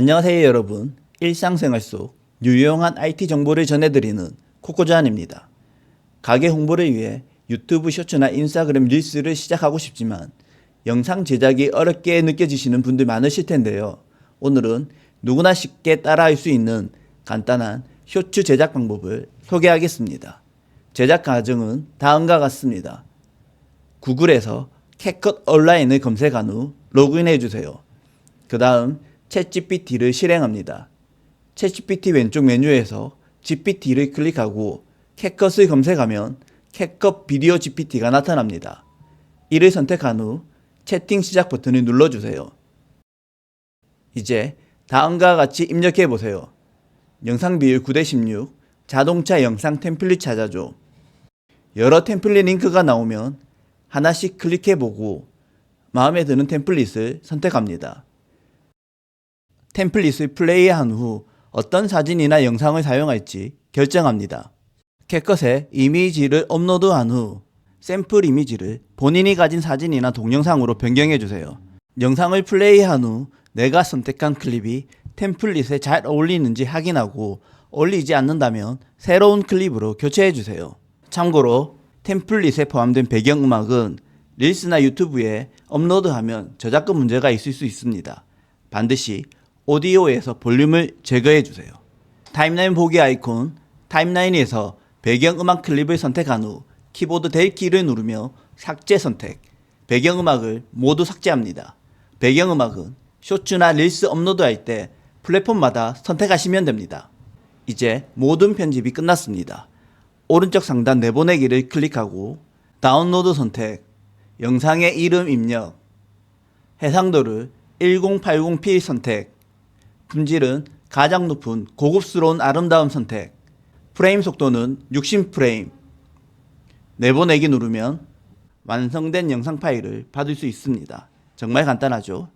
안녕하세요 여러분. 일상생활 속 유용한 IT 정보를 전해드리는 코코자안입니다. 가게 홍보를 위해 유튜브 쇼츠나 인스타그램 릴스를 시작하고 싶지만 영상 제작이 어렵게 느껴지시는 분들 많으실 텐데요. 오늘은 누구나 쉽게 따라할 수 있는 간단한 쇼츠 제작 방법을 소개하겠습니다. 제작 과정은 다음과 같습니다. 구글에서 캣컷 온라인을 검색한 후 로그인해 주세요. 그 다음 챗GPT를 실행합니다. 챗GPT 왼쪽 메뉴에서 GPT를 클릭하고 캣컷을 검색하면 캣컷 비디오 GPT가 나타납니다. 이를 선택한 후 채팅 시작 버튼을 눌러주세요. 이제 다음과 같이 입력해 보세요. 영상 비율 9대 16, 자동차 영상 템플릿 찾아줘. 여러 템플릿 링크가 나오면 하나씩 클릭해 보고 마음에 드는 템플릿을 선택합니다. 템플릿을 플레이한 후 어떤 사진이나 영상을 사용할지 결정합니다. 캣컷에 이미지를 업로드한 후 샘플 이미지를 본인이 가진 사진이나 동영상으로 변경해 주세요. 영상을 플레이한 후 내가 선택한 클립이 템플릿에 잘 어울리는지 확인하고 어울리지 않는다면 새로운 클립으로 교체해 주세요. 참고로 템플릿에 포함된 배경음악은 릴스나 유튜브에 업로드하면 저작권 문제가 있을 수 있습니다. 반드시 오디오에서 볼륨을 제거해 주세요. 타임라인 보기 아이콘 타임라인에서 배경음악 클립을 선택한 후 키보드 델 키를 누르며 삭제 선택, 배경음악을 모두 삭제합니다. 배경음악은 쇼츠나 릴스 업로드할 때 플랫폼마다 선택하시면 됩니다. 이제 모든 편집이 끝났습니다. 오른쪽 상단 내보내기를 클릭하고 다운로드 선택, 영상의 이름 입력, 해상도를 1080p 선택, 품질은 가장 높은 고급스러운 아름다움 선택, 프레임 속도는 60프레임, 내보내기 누르면 완성된 영상 파일을 받을 수 있습니다. 정말 간단하죠?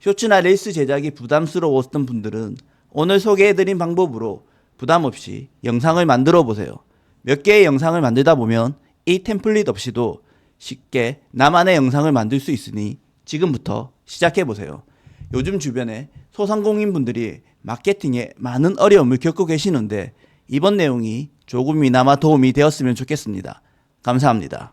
쇼츠나 릴스 제작이 부담스러웠던 분들은 오늘 소개해드린 방법으로 부담 없이 영상을 만들어 보세요. 몇 개의 영상을 만들다 보면 이 템플릿 없이도 쉽게 나만의 영상을 만들 수 있으니 지금부터 시작해 보세요. 요즘 주변에 소상공인 분들이 마케팅에 많은 어려움을 겪고 계시는데 이번 내용이 조금이나마 도움이 되었으면 좋겠습니다. 감사합니다.